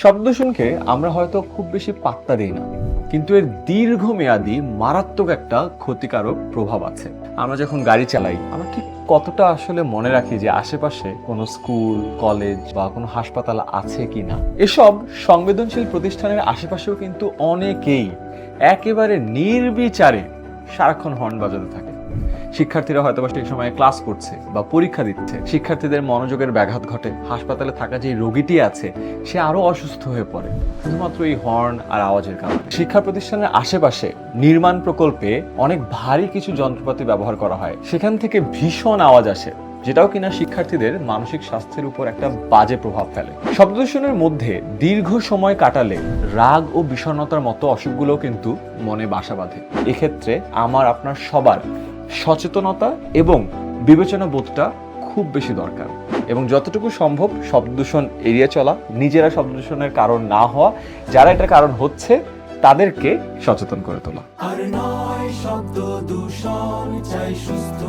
শব্দদূষণকে আমরা হয়তো খুব বেশি পাত্তা দিই না। কিন্তু এর দীর্ঘমেয়াদী, মারাত্মক একটা ক্ষতিকারক প্রভাব আছে। আমরা যখন গাড়ি চালাই, আমরা ঠিক কতটা আসলে মনে রাখি যে আশেপাশে কোনো স্কুল, কলেজ বা কোনো হাসপাতাল আছে কি না? এসব সংবেদনশীল প্রতিষ্ঠানের আশেপাশেও কিন্তু অনেকেই একেবারে নির্বিচারে সারাক্ষণ হর্ন বাজাতে থাকে। শিক্ষার্থীরা হয়তো সেই সময় ক্লাস করছে বা পরীক্ষা দিচ্ছে। শিক্ষার্থীদের মনোযোগের ব্যাঘাত ঘটে। হাসপাতালে থাকা যে রোগীটি আছে, সে আরও অসুস্থ হয়ে পড়ে। শুধুমাত্র এই হর্ন আর আওয়াজের কারণে। শিক্ষা প্রতিষ্ঠানের আশেপাশে নির্মাণ প্রকল্পে অনেক ভারী কিছু যন্ত্রপাতি ব্যবহার করা হয়। সেখান থেকে ভীষণ আওয়াজ আসে, যেটাও কিনা শিক্ষার্থীদের মানসিক স্বাস্থ্যের উপর একটা বাজে প্রভাব ফেলে। শব্দদূষণের মধ্যে দীর্ঘ সময় কাটালে রাগ ও বিষণ্ণতার মতো অসুখগুলোও কিন্তু মনে বাসা বাঁধে। এক্ষেত্রে আমার, আপনার সবার সচেতনতা এবং বিবেচনা বোধটা খুব বেশি দরকার। এবং যতটুকু সম্ভব শব্দ দূষণ এড়িয়ে চলা, নিজেরা শব্দ দূষণের কারণ না হওয়া, যারা এটার কারণ হচ্ছে, তাদেরকে সচেতন করে তোলা। আর নয়, শব্দ দূষণ, চাই সুস্থ